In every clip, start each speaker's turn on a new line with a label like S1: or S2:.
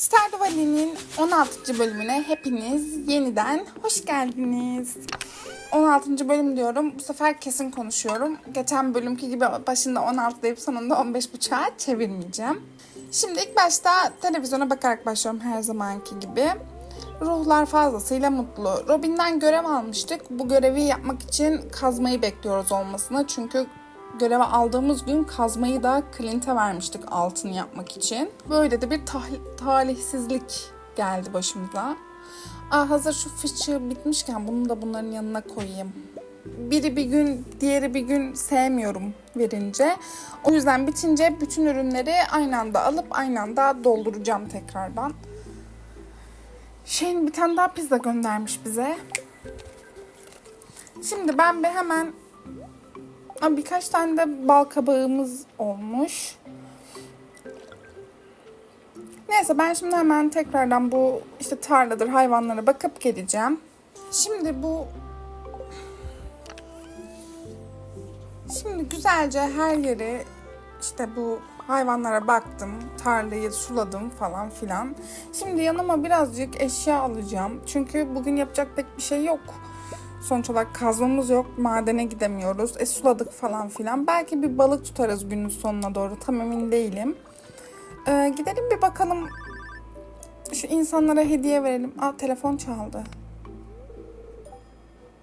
S1: Stardew Valley'nin 16. bölümüne hepiniz yeniden hoş geldiniz. 16. bölüm diyorum. Bu sefer kesin konuşuyorum. Geçen bölümki gibi başında 16 deyip sonunda 15.5'a çevirmeyeceğim. Şimdi ilk başta televizyona bakarak başlıyorum her zamanki gibi. Ruhlar fazlasıyla mutlu. Robin'den görev almıştık. Bu görevi yapmak için kazmayı bekliyoruz olmasını. Çünkü göreve aldığımız gün kazmayı da Clint'e vermiştik altın yapmak için. Böyle de bir tah- talihsizlik geldi başımıza. Aa, hazır şu fıçı bitmişken bunu da bunların yanına koyayım. Biri bir gün, diğeri bir gün sevmiyorum verince. O yüzden bitince bütün ürünleri aynı anda alıp aynı anda dolduracağım tekrardan. Şeyin bir tane daha pizza göndermiş bize. Şimdi ben bir hemen birkaç tane de bal kabağımız olmuş. Neyse ben şimdi hemen tekrardan bu işte tarladır hayvanlara bakıp geleceğim. Şimdi bu Şimdi güzelce her yeri işte bu hayvanlara baktım, tarlayı suladım falan filan. Şimdi yanıma birazcık eşya alacağım. Çünkü bugün yapacak pek bir şey yok. Sonuç olarak kazmamız yok, madene gidemiyoruz. E suladık falan filan. Belki bir balık tutarız günün sonuna doğru. Tam emin değilim. Ee, gidelim bir bakalım. Şu insanlara hediye verelim. Aa telefon çaldı.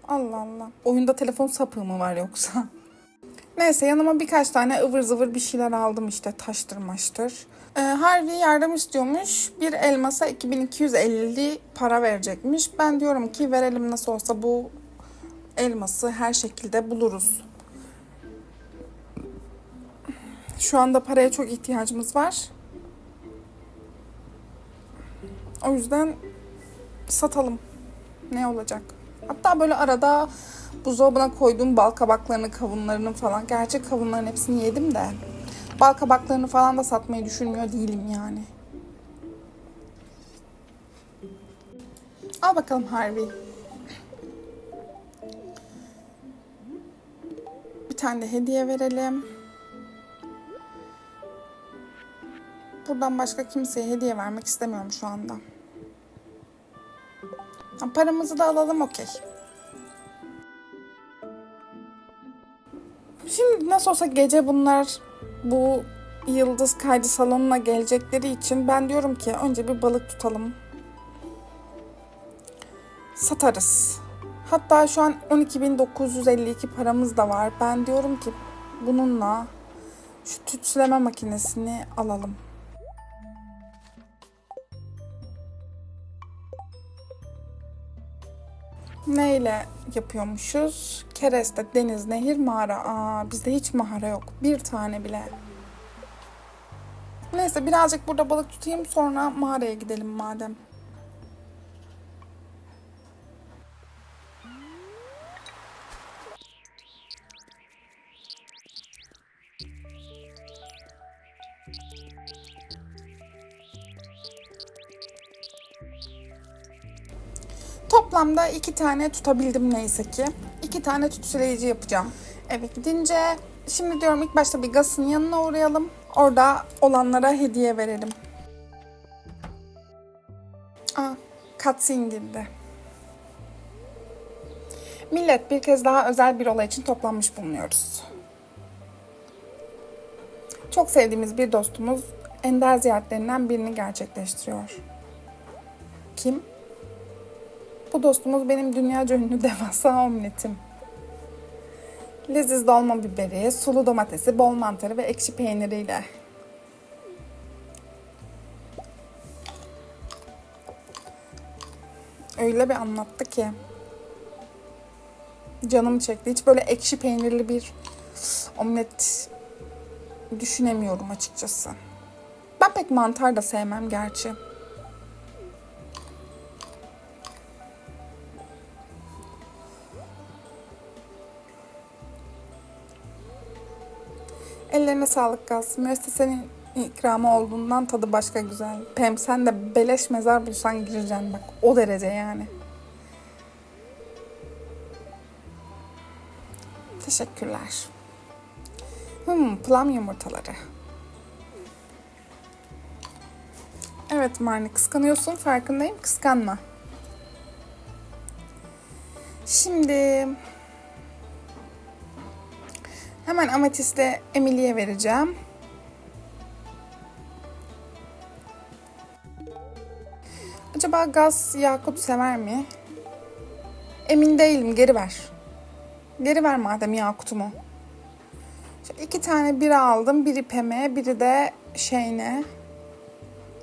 S1: Allah Allah. Oyunda telefon sapığı mı var yoksa? Neyse yanıma birkaç tane ıvır zıvır bir şeyler aldım işte taştır maştır. Ee, Harvey yardım istiyormuş. Bir elmasa 2250 para verecekmiş. Ben diyorum ki verelim nasıl olsa bu elması her şekilde buluruz. Şu anda paraya çok ihtiyacımız var. O yüzden satalım. Ne olacak? Hatta böyle arada buzdolabına koyduğum bal kabaklarını, kavunlarını falan. Gerçi kavunların hepsini yedim de. Bal kabaklarını falan da satmayı düşünmüyor değilim yani. Al bakalım Harvey. Tane hediye verelim. Buradan başka kimseye hediye vermek istemiyorum şu anda. Paramızı da alalım okey. Şimdi nasıl olsa gece bunlar bu yıldız kaydı salonuna gelecekleri için ben diyorum ki önce bir balık tutalım. Satarız. Hatta şu an 12.952 paramız da var. Ben diyorum ki bununla şu tütsüleme makinesini alalım. Neyle yapıyormuşuz? Kereste, deniz, nehir, mağara. Aa, bizde hiç mağara yok. Bir tane bile. Neyse birazcık burada balık tutayım sonra mağaraya gidelim madem. Toplamda iki tane tutabildim neyse ki. İki tane tütsüleyici yapacağım. Eve gidince şimdi diyorum ilk başta bir Gas'ın yanına uğrayalım. Orada olanlara hediye verelim. Aa, cutscene girdi. Millet bir kez daha özel bir olay için toplanmış bulunuyoruz. Çok sevdiğimiz bir dostumuz ender ziyaretlerinden birini gerçekleştiriyor. Kim? Bu dostumuz benim dünyaca ünlü devasa omletim. Leziz dolma biberi, sulu domatesi, bol mantarı ve ekşi peyniriyle. Öyle bir anlattı ki. Canım çekti. Hiç böyle ekşi peynirli bir omlet düşünemiyorum açıkçası. Ben pek mantar da sevmem gerçi. Ellerine sağlık Gaz. Müessesenin ikramı olduğundan tadı başka güzel. Pem sen de beleş mezar bulsan gireceksin bak. O derece yani. Teşekkürler. Hmm, plum yumurtaları. Evet Marni kıskanıyorsun farkındayım kıskanma. Şimdi hemen ametistle Emily'ye vereceğim. Acaba gaz yakut sever mi? Emin değilim geri ver. Geri ver madem yakutumu. Şu iki tane biri aldım. Biri Pem'e, biri de şeyine.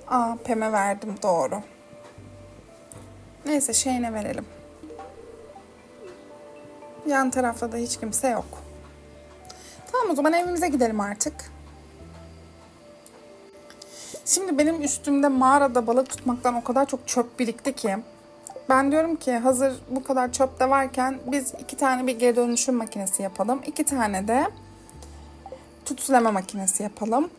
S1: Aa Pem'e verdim doğru. Neyse şeyine verelim. Yan tarafta da hiç kimse yok. Tamam o zaman evimize gidelim artık. Şimdi benim üstümde mağarada balık tutmaktan o kadar çok çöp birikti ki. Ben diyorum ki hazır bu kadar çöp de varken biz iki tane bir geri dönüşüm makinesi yapalım. iki tane de tütsüleme makinesi yapalım.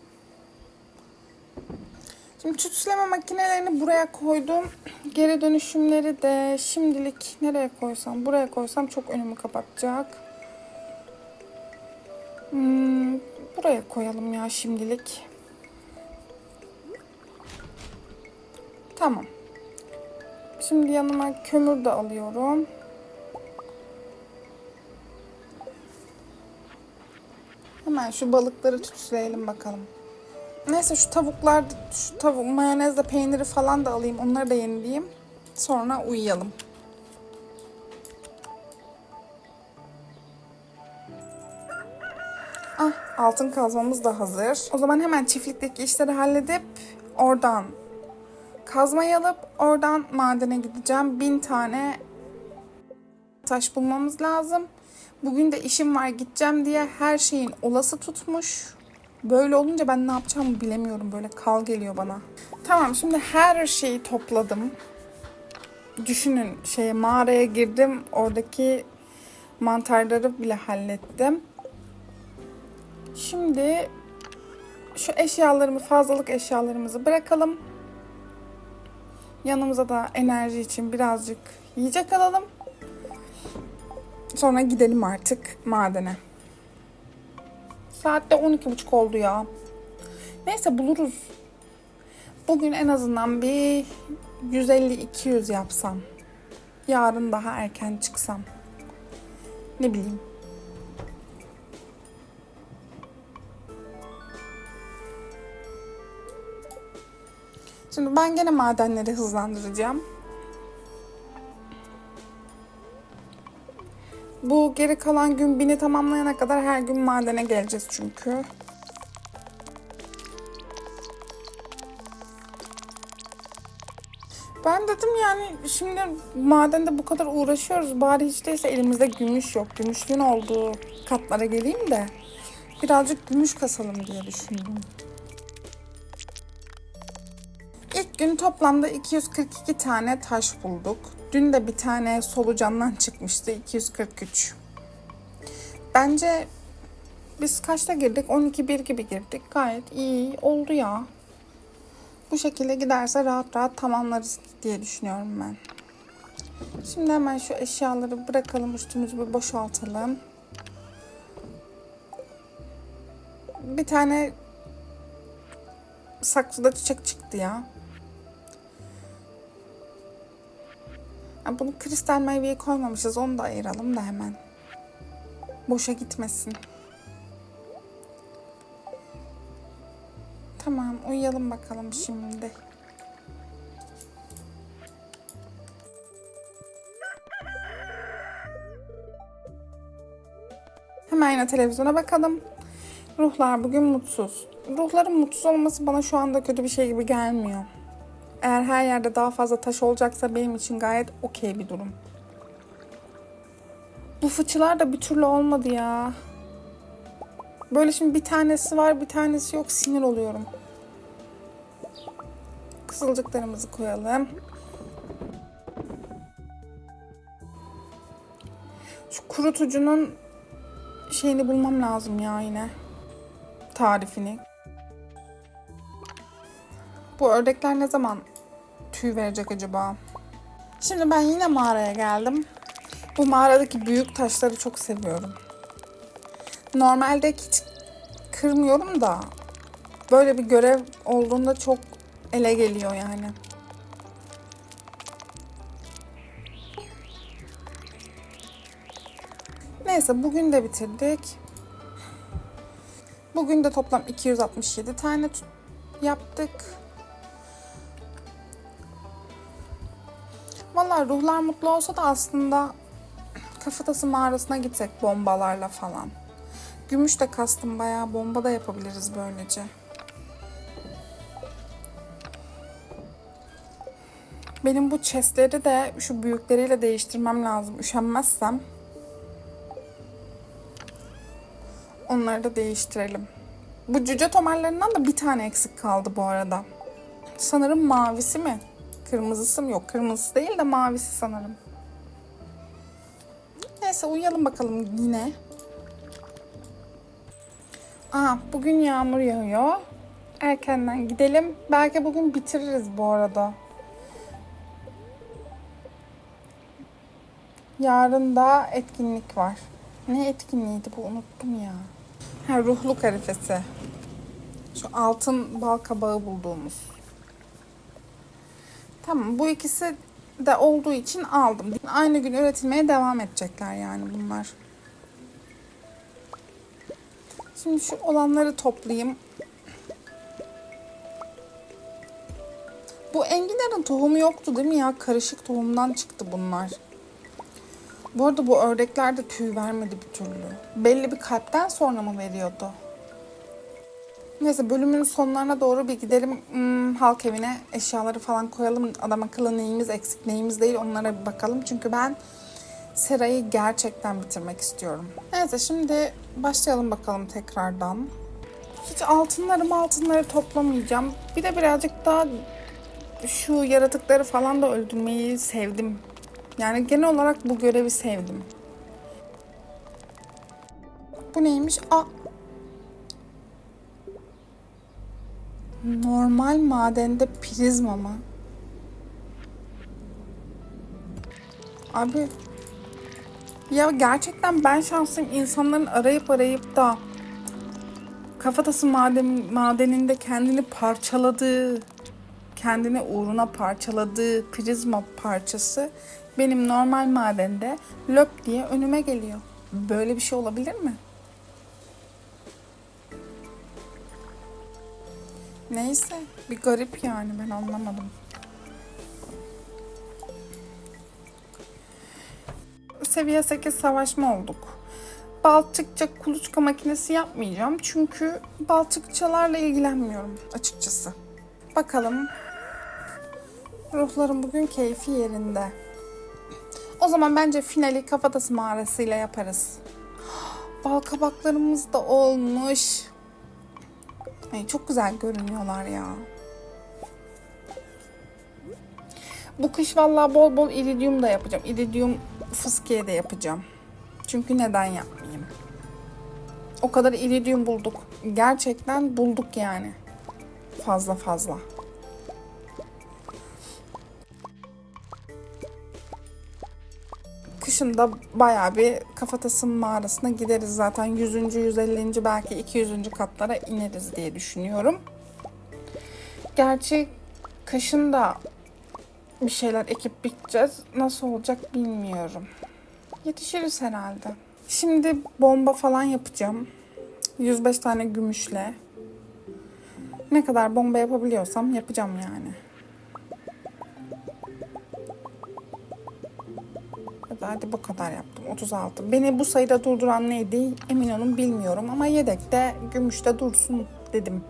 S1: Şimdi tütsüleme makinelerini buraya koydum. Geri dönüşümleri de şimdilik nereye koysam, buraya koysam çok önümü kapatacak. Hmm, buraya koyalım ya şimdilik. Tamam. Şimdi yanıma kömür de alıyorum. Hemen şu balıkları tütsüleyelim bakalım. Neyse şu tavuklar, şu tavuk, mayonezle peyniri falan da alayım. Onları da yenileyim. Sonra uyuyalım. Altın kazmamız da hazır. O zaman hemen çiftlikteki işleri halledip oradan kazmayı alıp oradan madene gideceğim. Bin tane taş bulmamız lazım. Bugün de işim var gideceğim diye her şeyin olası tutmuş. Böyle olunca ben ne yapacağımı bilemiyorum. Böyle kal geliyor bana. Tamam şimdi her şeyi topladım. Düşünün şeye mağaraya girdim. Oradaki mantarları bile hallettim. Şimdi şu eşyalarımı, fazlalık eşyalarımızı bırakalım. Yanımıza da enerji için birazcık yiyecek alalım. Sonra gidelim artık madene. Saat de 12.30 oldu ya. Neyse buluruz. Bugün en azından bir 150-200 yapsam. Yarın daha erken çıksam. Ne bileyim. Şimdi ben gene madenleri hızlandıracağım. Bu geri kalan gün bini tamamlayana kadar her gün madene geleceğiz çünkü. Ben dedim yani şimdi madende bu kadar uğraşıyoruz. Bari hiç değilse elimizde gümüş yok. Gümüşlüğün olduğu katlara geleyim de birazcık gümüş kasalım diye düşündüm. Gün toplamda 242 tane taş bulduk. Dün de bir tane solucandan çıkmıştı 243. Bence biz kaçta girdik? 12-1 gibi girdik. Gayet iyi oldu ya. Bu şekilde giderse rahat rahat tamamlarız diye düşünüyorum ben. Şimdi hemen şu eşyaları bırakalım üstümüzü bir boşaltalım. Bir tane saksıda çiçek çıktı ya. Ha, bunu kristal meyveye koymamışız. Onu da ayıralım da hemen. Boşa gitmesin. Tamam uyuyalım bakalım şimdi. Hemen yine televizyona bakalım. Ruhlar bugün mutsuz. Ruhların mutsuz olması bana şu anda kötü bir şey gibi gelmiyor. Eğer her yerde daha fazla taş olacaksa benim için gayet okey bir durum. Bu fıçılar da bir türlü olmadı ya. Böyle şimdi bir tanesi var bir tanesi yok sinir oluyorum. Kızılcıklarımızı koyalım. Şu kurutucunun şeyini bulmam lazım ya yine. Tarifini. Bu ördekler ne zaman tüy verecek acaba? Şimdi ben yine mağaraya geldim. Bu mağaradaki büyük taşları çok seviyorum. Normalde hiç kırmıyorum da böyle bir görev olduğunda çok ele geliyor yani. Neyse bugün de bitirdik. Bugün de toplam 267 tane yaptık. Vallahi ruhlar mutlu olsa da aslında kafatası mağarasına gitsek bombalarla falan. Gümüş de kastım bayağı bomba da yapabiliriz böylece. Benim bu chestleri de şu büyükleriyle değiştirmem lazım. Üşenmezsem onları da değiştirelim. Bu cüce tomarlarından da bir tane eksik kaldı bu arada. Sanırım mavisi mi? Kırmızısı mı? Yok kırmızısı değil de mavisi sanırım. Neyse uyuyalım bakalım yine. Aa, bugün yağmur yağıyor. Erkenden gidelim. Belki bugün bitiririz bu arada. Yarın da etkinlik var. Ne etkinliğiydi bu unuttum ya. Ha ruhluk arifesi. Şu altın bal kabağı bulduğumuz. Tamam bu ikisi de olduğu için aldım. Aynı gün üretilmeye devam edecekler yani bunlar. Şimdi şu olanları toplayayım. Bu enginarın tohumu yoktu değil mi ya? Karışık tohumdan çıktı bunlar. Bu arada bu ördekler de tüy vermedi bir türlü. Belli bir kalpten sonra mı veriyordu? Neyse bölümün sonlarına doğru bir gidelim hmm, halk evine eşyaları falan koyalım. Adam akıllı neyimiz eksik neyimiz değil onlara bir bakalım. Çünkü ben Sera'yı gerçekten bitirmek istiyorum. Neyse şimdi başlayalım bakalım tekrardan. Hiç altınları altınları toplamayacağım. Bir de birazcık daha şu yaratıkları falan da öldürmeyi sevdim. Yani genel olarak bu görevi sevdim. Bu neymiş? Aa, Normal madende prizma mı? Abi ya gerçekten ben şanslıyım insanların arayıp arayıp da kafatası maden, madeninde kendini parçaladığı, kendini uğruna parçaladığı prizma parçası benim normal madende löp diye önüme geliyor. Böyle bir şey olabilir mi? Neyse bir garip yani ben anlamadım. Seviye 8 savaşma olduk. Baltıkça kuluçka makinesi yapmayacağım çünkü baltıkçalarla ilgilenmiyorum açıkçası. Bakalım. Ruhlarım bugün keyfi yerinde. O zaman bence finali kafatası mağarasıyla yaparız. Bal kabaklarımız da olmuş. Ay, çok güzel görünüyorlar ya. Bu kış vallahi bol bol iridium da yapacağım. İridium fıskiye de yapacağım. Çünkü neden yapmayayım? O kadar iridium bulduk. Gerçekten bulduk yani. Fazla fazla. Kışın da bayağı bir kafatasın mağarasına gideriz zaten. 100. 150. belki 200. katlara ineriz diye düşünüyorum. Gerçi kışın da bir şeyler ekip biteceğiz. Nasıl olacak bilmiyorum. Yetişiriz herhalde. Şimdi bomba falan yapacağım. 105 tane gümüşle. Ne kadar bomba yapabiliyorsam yapacağım yani. Hadi, hadi bu kadar yaptım. 36. Beni bu sayıda durduran neydi emin olun bilmiyorum ama yedekte gümüşte dursun dedim.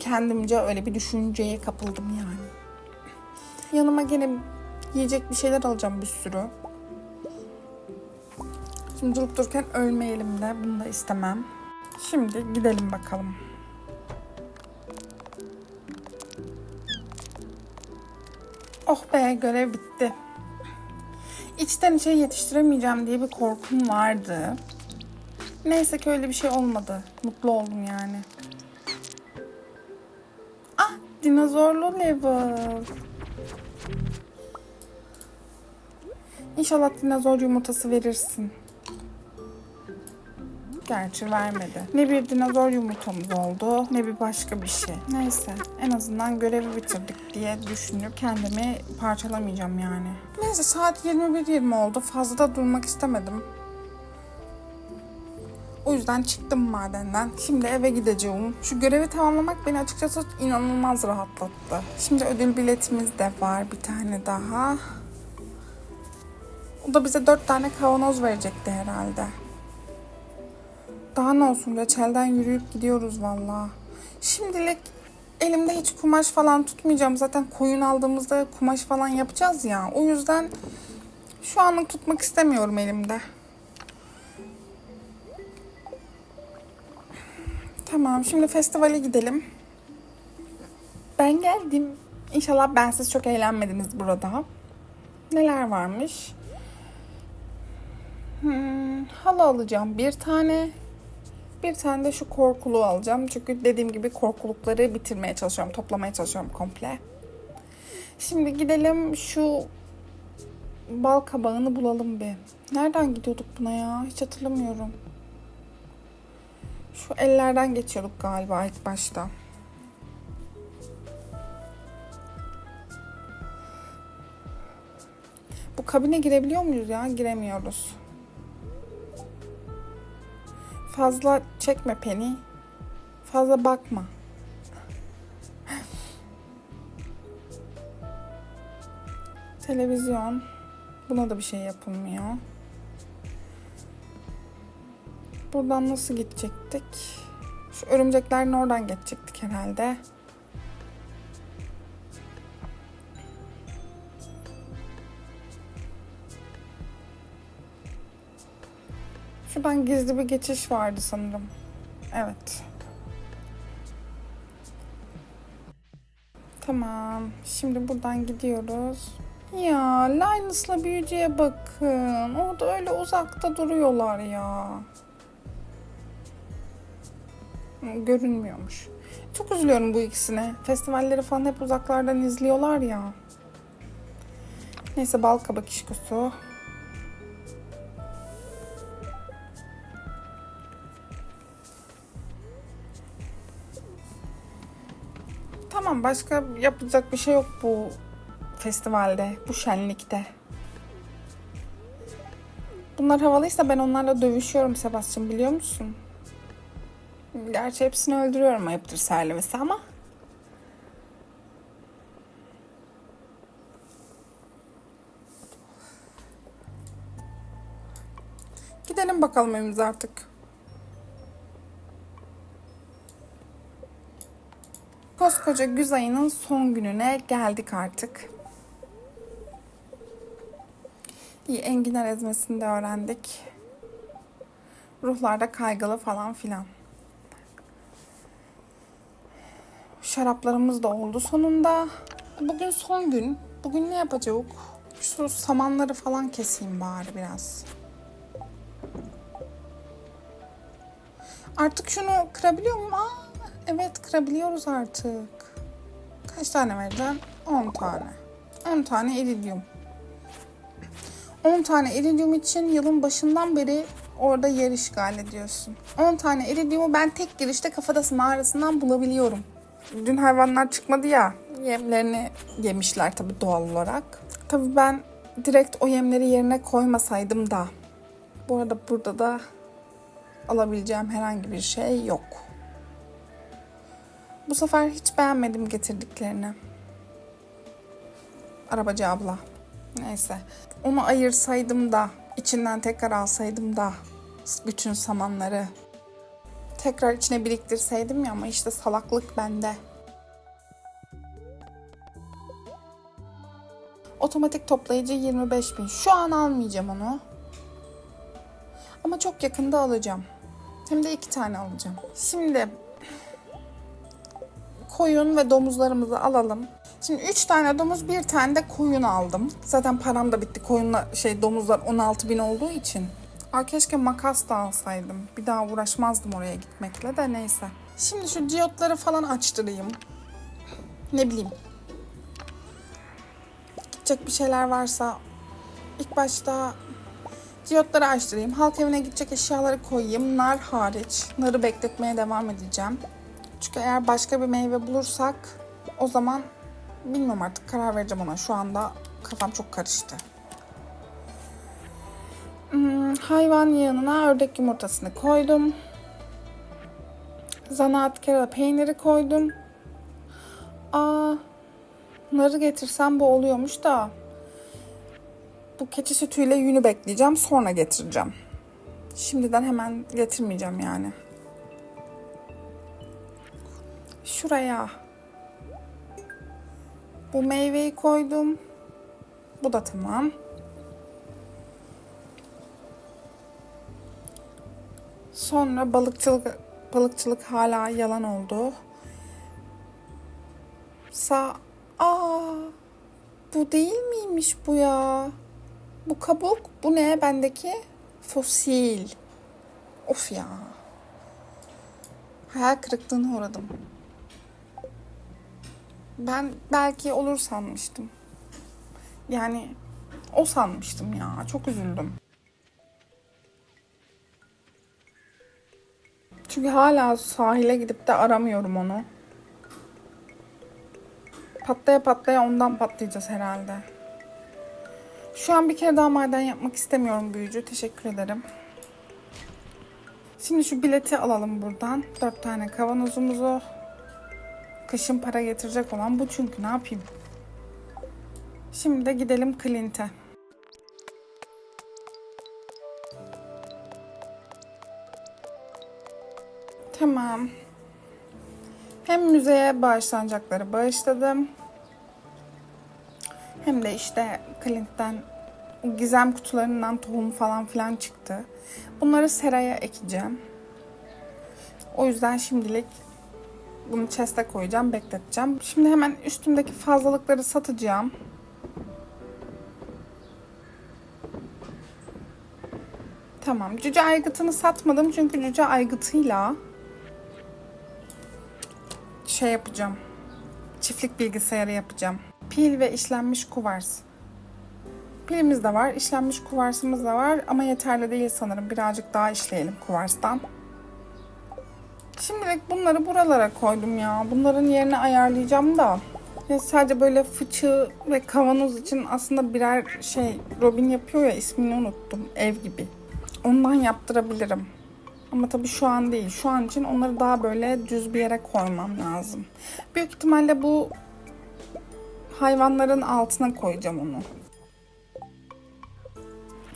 S1: Kendimce öyle bir düşünceye kapıldım yani. Yanıma gene yiyecek bir şeyler alacağım bir sürü. Şimdi durup dururken ölmeyelim de bunu da istemem. Şimdi gidelim bakalım. Oh be görev bitti. İçten içe yetiştiremeyeceğim diye bir korkum vardı. Neyse ki öyle bir şey olmadı. Mutlu oldum yani. Ah dinozorlu level. İnşallah dinozor yumurtası verirsin. Gerçi vermedi. Ne bir dinozor yumurtamız oldu ne bir başka bir şey. Neyse en azından görevi bitirdik diye düşünüp kendimi parçalamayacağım yani. Neyse saat 21.20 oldu. Fazla da durmak istemedim. O yüzden çıktım madenden. Şimdi eve gideceğim. Şu görevi tamamlamak beni açıkçası inanılmaz rahatlattı. Şimdi ödül biletimiz de var bir tane daha. O da bize dört tane kavanoz verecekti herhalde. Daha ne olsun reçelden yürüyüp gidiyoruz valla. Şimdilik elimde hiç kumaş falan tutmayacağım. Zaten koyun aldığımızda kumaş falan yapacağız ya. O yüzden şu anlık tutmak istemiyorum elimde. Tamam şimdi festivale gidelim. Ben geldim. İnşallah bensiz çok eğlenmediniz burada. Neler varmış? Hmm, halı alacağım bir tane. Bir tane de şu korkuluğu alacağım. Çünkü dediğim gibi korkulukları bitirmeye çalışıyorum. Toplamaya çalışıyorum komple. Şimdi gidelim şu bal kabağını bulalım bir. Nereden gidiyorduk buna ya? Hiç hatırlamıyorum. Şu ellerden geçiyorduk galiba ilk başta. Bu kabine girebiliyor muyuz ya? Giremiyoruz. Fazla çekme Penny. Fazla bakma. Televizyon. Buna da bir şey yapılmıyor. Buradan nasıl gidecektik? Şu örümceklerin oradan geçecektik herhalde. Şuradan gizli bir geçiş vardı sanırım. Evet. Tamam. Şimdi buradan gidiyoruz. Ya Linus'la büyücüye bakın. Orada öyle uzakta duruyorlar ya. Görünmüyormuş. Çok üzülüyorum bu ikisine. Festivalleri falan hep uzaklardan izliyorlar ya. Neyse bal kabak işkosu. Başka yapacak bir şey yok bu festivalde, bu şenlikte. Bunlar havalıysa ben onlarla dövüşüyorum Sebastian biliyor musun? Gerçi hepsini öldürüyorum ayıptır söylemesi ama. Gidelim bakalım evimize artık. Koskoca güz ayının son gününe geldik artık. İyi enginar ezmesini de öğrendik. Ruhlarda kaygılı falan filan. Şaraplarımız da oldu sonunda. Bugün son gün. Bugün ne yapacağız? Şu samanları falan keseyim bari biraz. Artık şunu kırabiliyor muyum? Aa, evet kırabiliyoruz artık. Kaç tane vereceğim? 10 tane. 10 tane iridium. 10 tane iridium için yılın başından beri orada yer işgal ediyorsun. 10 tane iridiumu ben tek girişte kafatası mağarasından bulabiliyorum. Dün hayvanlar çıkmadı ya. Yemlerini yemişler tabii doğal olarak. Tabii ben direkt o yemleri yerine koymasaydım da. Bu arada burada da alabileceğim herhangi bir şey yok. Bu sefer hiç beğenmedim getirdiklerini. Arabacı abla. Neyse. Onu ayırsaydım da, içinden tekrar alsaydım da bütün samanları tekrar içine biriktirseydim ya ama işte salaklık bende. Otomatik toplayıcı 25 bin. Şu an almayacağım onu. Ama çok yakında alacağım. Hem de iki tane alacağım. Şimdi koyun ve domuzlarımızı alalım. Şimdi 3 tane domuz, bir tane de koyun aldım. Zaten param da bitti. Koyunla şey domuzlar 16 bin olduğu için. Aa, keşke makas da alsaydım. Bir daha uğraşmazdım oraya gitmekle de neyse. Şimdi şu diyotları falan açtırayım. Ne bileyim. Gidecek bir şeyler varsa ilk başta Diyotları açtırayım. Halk evine gidecek eşyaları koyayım. Nar hariç. Narı bekletmeye devam edeceğim. Çünkü eğer başka bir meyve bulursak o zaman bilmiyorum artık karar vereceğim ona. Şu anda kafam çok karıştı. Hmm, hayvan yanına ördek yumurtasını koydum. Zanaatkara peyniri koydum. Aa, narı getirsem bu oluyormuş da. Bu keçi sütüyle yünü bekleyeceğim. Sonra getireceğim. Şimdiden hemen getirmeyeceğim yani. Şuraya. Bu meyveyi koydum. Bu da tamam. Sonra balıkçılık balıkçılık hala yalan oldu. Sa Aa, bu değil miymiş bu ya? Bu kabuk, bu ne bendeki? Fosil. Of ya. Hayal kırıklığına uğradım. Ben belki olur sanmıştım. Yani o sanmıştım ya. Çok üzüldüm. Çünkü hala sahile gidip de aramıyorum onu. Patlaya patlaya ondan patlayacağız herhalde. Şu an bir kere daha maden yapmak istemiyorum büyücü. Teşekkür ederim. Şimdi şu bileti alalım buradan. Dört tane kavanozumuzu. Kışın para getirecek olan bu çünkü ne yapayım. Şimdi de gidelim Clint'e. Tamam. Hem müzeye bağışlanacakları bağışladım. Hem de işte Clint'ten gizem kutularından tohum falan filan çıktı. Bunları seraya ekeceğim. O yüzden şimdilik bunu chest'e koyacağım, bekleteceğim. Şimdi hemen üstümdeki fazlalıkları satacağım. Tamam. Cüce aygıtını satmadım çünkü cüce aygıtıyla şey yapacağım. Çiftlik bilgisayarı yapacağım. Pil ve işlenmiş kuvars. Pilimiz de var, işlenmiş kuvarsımız da var ama yeterli değil sanırım. Birazcık daha işleyelim kuvarstan. Şimdilik bunları buralara koydum ya. Bunların yerini ayarlayacağım da. Ya sadece böyle fıçı ve kavanoz için aslında birer şey Robin yapıyor ya ismini unuttum. Ev gibi. Ondan yaptırabilirim. Ama tabii şu an değil. Şu an için onları daha böyle düz bir yere koymam lazım. Büyük ihtimalle bu hayvanların altına koyacağım onu.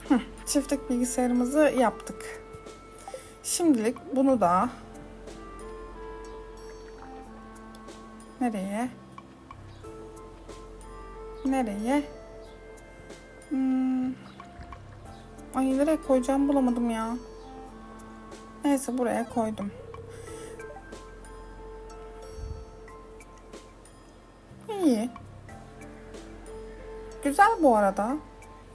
S1: Heh, çiftlik bilgisayarımızı yaptık. Şimdilik bunu da nereye? Nereye? Hmm. Ay nereye koyacağım bulamadım ya. Neyse buraya koydum. İyi. Güzel bu arada.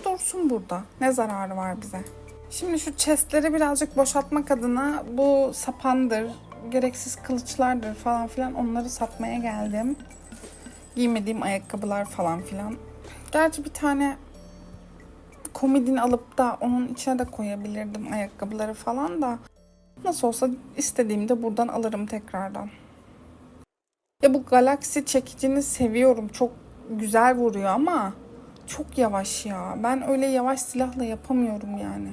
S1: Dursun burada. Ne zararı var bize? Şimdi şu chestleri birazcık boşaltmak adına bu sapandır, gereksiz kılıçlardır falan filan onları satmaya geldim. Giymediğim ayakkabılar falan filan. Gerçi bir tane komodin alıp da onun içine de koyabilirdim ayakkabıları falan da. Nasıl olsa istediğimde buradan alırım tekrardan. Ya bu galaksi çekicini seviyorum. Çok güzel vuruyor ama çok yavaş ya. Ben öyle yavaş silahla yapamıyorum yani.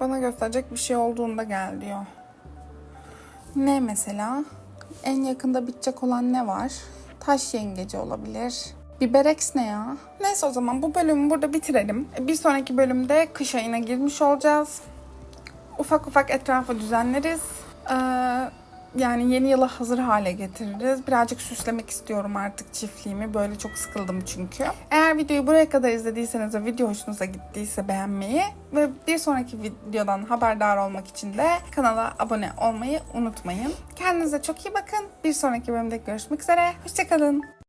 S1: Bana gösterecek bir şey olduğunda gel diyor. Ne mesela? En yakında bitecek olan ne var? Taş yengeci olabilir. Biberex ne ya? Neyse o zaman bu bölümü burada bitirelim. Bir sonraki bölümde kış ayına girmiş olacağız. Ufak ufak etrafı düzenleriz. Ee, yani yeni yıla hazır hale getiririz. Birazcık süslemek istiyorum artık çiftliğimi. Böyle çok sıkıldım çünkü. Eğer videoyu buraya kadar izlediyseniz ve video hoşunuza gittiyse beğenmeyi ve bir sonraki videodan haberdar olmak için de kanala abone olmayı unutmayın. Kendinize çok iyi bakın. Bir sonraki bölümde görüşmek üzere. Hoşçakalın.